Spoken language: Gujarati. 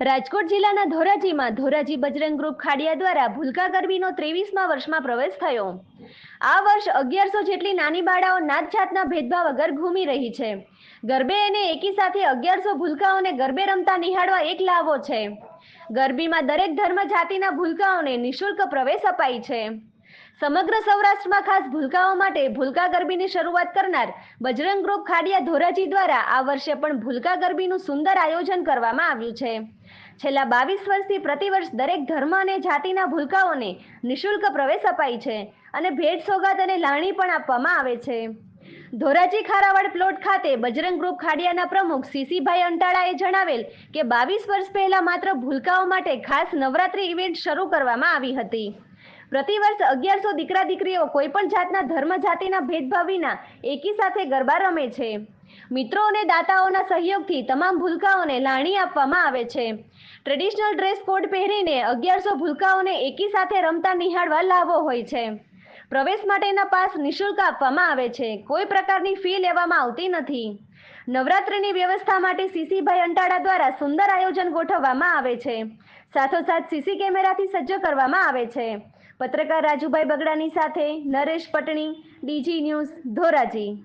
રાજકોટ જિલ્લાના ધોરાજીમાં ધોરાજી બજરંગ ગ્રુપ ખાડિયા દ્વારા ભૂલકા ગરબીનો ત્રેવીસમા વર્ષમાં પ્રવેશ થયો. આ વર્ષ અગિયારસો જેટલી નાની બાળાઓ નાત જાતના ભેદભાવ વગર ઘૂમી રહી છે. ગરબે અને એકી સાથે અગિયારસો ભૂલકાઓને ગરબે રમતા નિહાળવા એક લાવો છે. ગરબીમાં દરેક ધર્મ જાતિના ભૂલકાઓને નિઃશુલ્ક પ્રવેશ અપાય છે. સમગ્ર સૌરાષ્ટ્રમાં ખાસ ભૂલકાઓ માટે ભૂલકા ગરબીની શરૂઆત કરનાર બજરંગ ગ્રુપ ખાડિયા ધોરાજી દ્વારા આ વર્ષે પણ ભૂલકા ગરબીનું સુંદર આયોજન કરવામાં આવ્યું છે. છેલ્લા બાવીસ વર્ષથી પ્રતિવર્ષ દરેક ધર્મ અને જાતિના ભૂલકાઓને નિઃશુલ્ક પ્રવેશ અપાય છે અને ભેટ સોગાદ અને લાણી પણ આપવામાં આવે છે. ધોરાજી ખારાવાડ પ્લોટ ખાતે બજરંગ ગ્રુપ ખાડિયાના પ્રમુખ સીસીભાઈ અંટાળાએ જણાવેલ કે બાવીસ વર્ષ પહેલા માત્ર ભૂલકાઓ માટે ખાસ નવરાત્રી ઇવેન્ટ શરૂ કરવામાં આવી હતી. પ્રતિવર્ષ અગિયારસો દીકરા દીકરીઓ કોઈ પણ જાતના ધર્મ જાતિના ભેદભાવ વિના એકી સાથે ગરબા રમે છે. મિત્રો અને દાતાઓના સહયોગથી તમામ ભૂલકાઓને લાણી આપવામાં આવે છે. ટ્રેડિશનલ ડ્રેસ કોડ પહેરીને અગિયારસો ભૂલકાઓને એકી સાથે રમતા નિહાળવા લાવો હોય છે. પ્રવેશ માટેના પાસ નિઃશુલ્ક આપવામાં આવે છે. કોઈ પ્રકારની ફી લેવામાં આવતી નથી. નવરાત્રિની વ્યવસ્થા માટે સીસીભાઈ અંટાળા દ્વારા સુંદર આયોજન ગોઠવવામાં આવે છે. સાથોસાથ સીસી કેમેરાથી સજ્જ કરવામાં આવે છે. પત્રકાર રાજુભાઈ બગડાની સાથે નરેશ પટણી, ડીજી ન્યૂઝ ધોરાજી.